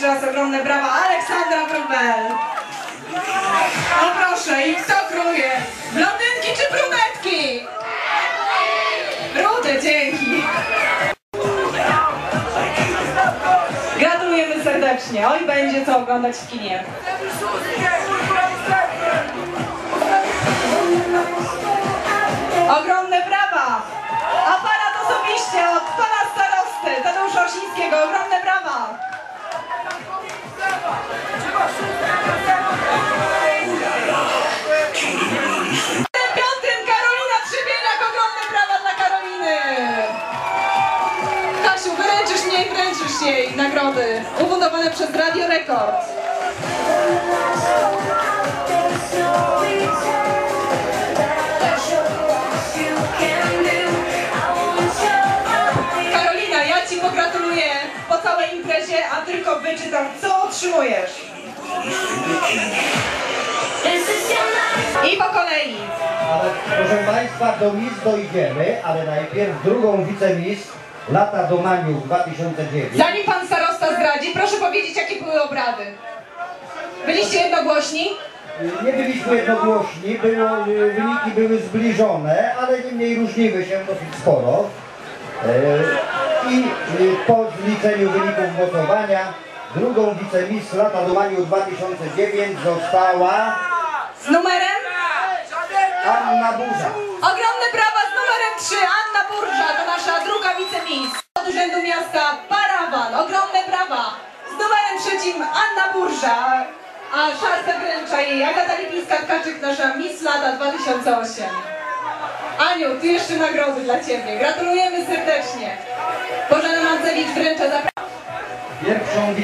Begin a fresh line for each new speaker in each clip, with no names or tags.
jeszcze raz ogromne brawa Aleksandra Wróbel. No proszę, i kto kruje? Blondynki czy brunetki? Rude, dzięki. Gratulujemy serdecznie. Oj, będzie co oglądać w kinie. Ogromne brawa! Aparat osobiście od pana starosty Tadeusza Osińskiego. Ogromne brawa! Jej nagrody ufundowane przez Radio Rekord. Karolina, ja Ci pogratuluję po całej imprezie, a tylko wyczytam, co otrzymujesz. I po kolei.
Ale proszę Państwa, do mis dojdziemy, ale najpierw drugą wicemis lata do Maniu 2009.
Zanim Pan starosta zdradzi, proszę powiedzieć, jakie były obrady. Byliście jednogłośni?
Nie byliśmy jednogłośni, było, y, wyniki były zbliżone, ale niemniej różniły się dosyć sporo. E, I y, po zliczeniu wyników głosowania drugą wicemis lata do Maniu 2009 została
Z numerem?
Anna Burza.
Ogromne brawa z numerem 3, Anna Burża, to nasza druga wicemis. Od Urzędu Miasta Parawan, ogromne brawa. Z numerem trzecim Anna Burża, a szarfę wręcza jej Agata Lipińska-Tkaczyk, nasza Miss Lata 2008. Aniu, tu jeszcze nagrody dla Ciebie. Gratulujemy serdecznie.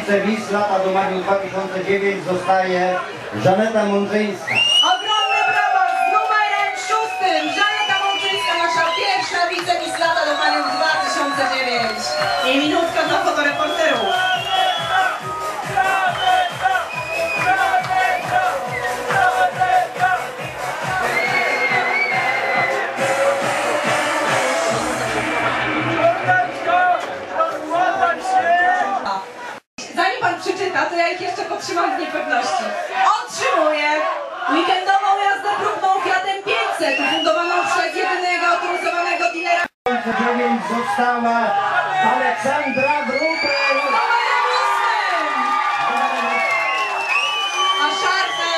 Wicemis lata do Maniu 2009 zostaje Żaneta Mądrzyńska.
Ogromne brawa z numerem szóstym. Żaneta Mączyńska, nasza pierwsza wicemis lata do Manią 2009. I minutka dla fotoreporterów. Przeczyta, to ja ich jeszcze potrzymam w niepewności. Otrzymuję weekendową jazdę próbną Fiatem 500, ufundowaną przez jedynego autoryzowanego dealera
2009 została Aleksandra
numerem ósmym. A szarfę,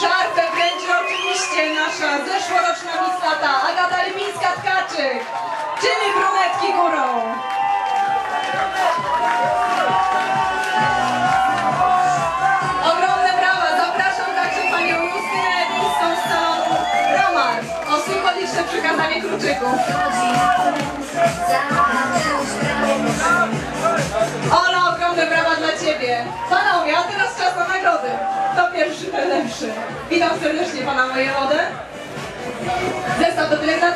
szarfę wręczy oczywiście nasza zeszłoroczna mistrata Agata Lipińska-Tkaczyk. Czyny brunetki górą. Ola, ogromne brawa dla ciebie! Panowie, a teraz czas na nagrody. To pierwszy, ten lepszy. Witam serdecznie pana wojewodę. Zestaw do pielęgnacji.